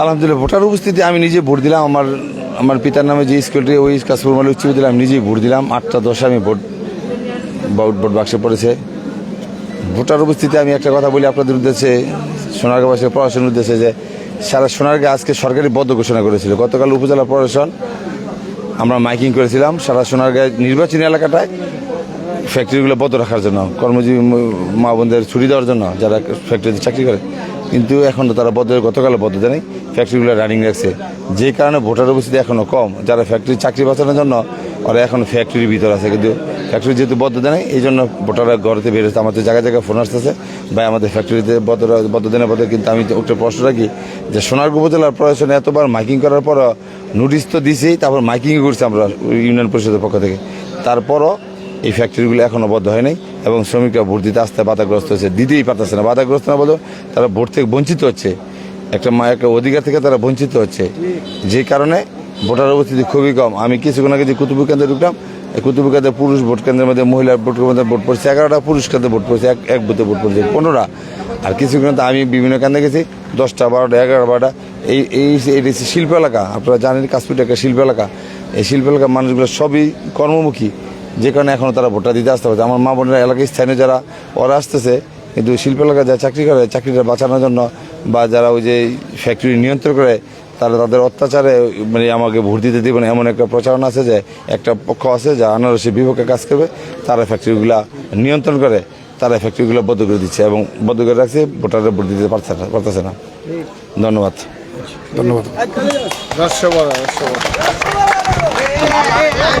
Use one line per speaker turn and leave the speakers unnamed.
আলহামদুলিল্লাহ, ভোটার উপস্থিতি আমি নিজে ভোট দিলাম, আমার আমার পিতার নামে যে স্কুলটি, ওই কাশপুর মাল উচ্চ বিদ্যালয় আমি নিজেই ভোট দিলাম, আটটা দশে আমি ভোট ভোট বাক্সে পড়েছে। ভোটার উপস্থিতি আমি একটা কথা বলি আপনাদের উদ্দেশ্যে সোনারগাঁবাসীর প্রশাসনের উদ্দেশ্যে যে, সারা সোনারগাঁ আজকে সরকারি বদ্ধ ঘোষণা করেছিল। গতকাল উপজেলা প্রশাসন, আমরা মাইকিং করেছিলাম, সারা সোনারগাঁ নির্বাচনী এলাকাটায় ফ্যাক্টরিগুলো বন্ধ রাখার জন্য, কর্মজীবী মা বোনদের ছুটি দেওয়ার জন্য, যারা ফ্যাক্টরিতে চাকরি করে কিন্তু এখন তারা বদ্ধ গতকালে বদ্ধ দেয় ফ্যাক্টরিগুলো রানিং রাখছে। যে কারণে ভোটার উপস্থিতি এখনও কম। যারা ফ্যাক্টরি চাকরি বাঁচানোর জন্য ওরা এখন ফ্যাক্টরির ভিতর আছে। কিন্তু ফ্যাক্টরি যেহেতু বদ্ধ দেয় নাই, এই জন্য ভোটাররা ঘরেতে বেরোচ্ছে আমাদের জায়গায় জায়গায় ফোন আসতেছে। বা আমাদের ফ্যাক্টরিতে বদ্ধ বদ্ধ দেনের পথে কিন্তু আমি একটা প্রশ্ন রাখি যে সোনারগাঁ উপজেলার প্রশাসনে এতবার মাইকিং করার পর নোটিশ তো দিছেই তারপর মাইকিং করছে আমরা ইউনিয়ন পরিষদের পক্ষ থেকে। তারপরও এই ফ্যাক্টরিগুলো এখনও বদ্ধ হয় নাই এবং শ্রমিকরা ভোট দিতে আসতে বাধাগ্রস্ত হচ্ছে দিতেই পারতেছে না। বাধাগ্রস্ত না বলতে তারা ভোট থেকে বঞ্চিত হচ্ছে। একটা মা একটা অধিকার থেকে তারা বঞ্চিত হচ্ছে। যে কারণে ভোটার উপস্থিতি খুবই কম। আমি কিছুক্ষণ আগে যে কুতুবু কেন্দ্রে ঢুকলাম কুতুবু কেন্দ্রে পুরুষ ভোট কেন্দ্রের মধ্যে মহিলার ভোট কেন্দ্রে ভোট পড়ছে। এগারোটা পুরুষ কেন্দ্রে ভোট পড়ছে। এক এক বুথে ভোট পড়ছে। পনেরোটা। আর কিছুক্ষণ আমি বিভিন্ন কেন্দ্রে গেছি। দশটা, বারোটা এগারো বারোটা। এই এই এটি শিল্প এলাকা, আপনারা জানেন কাশ্মীরটা একটা শিল্প এলাকা। এই শিল্প এলাকার মানুষগুলো সবই কর্মমুখী। যে কারণে এখনও তারা ভোটটা দিতে আসতে পারছে আমার মা বোনেরা এলাকায় স্থানীয় যারা ওরা আসতেছে কিন্তু শিল্প এলাকায় যারা চাকরি করে চাকরিটা বাঁচানোর জন্য বা যারা ওই যে ফ্যাক্টরি নিয়ন্ত্রণ করে তারা তাদের অত্যাচারে মানে আমাকে ভোট দিতে দেবে না এমন একটা প্রচারণা আছে যে একটা পক্ষ আছে যা আনারসের বিপক্ষে কাজ করবে তারা ফ্যাক্টরিগুলা নিয়ন্ত্রণ করে তারা ফ্যাক্টরিগুলো বদ্ধ করে দিচ্ছে এবং বদ্ধ করে রাখছে ভোটাররা ভোট দিতে পারছে না পারতেছে না। ধন্যবাদ।
ধন্যবাদ।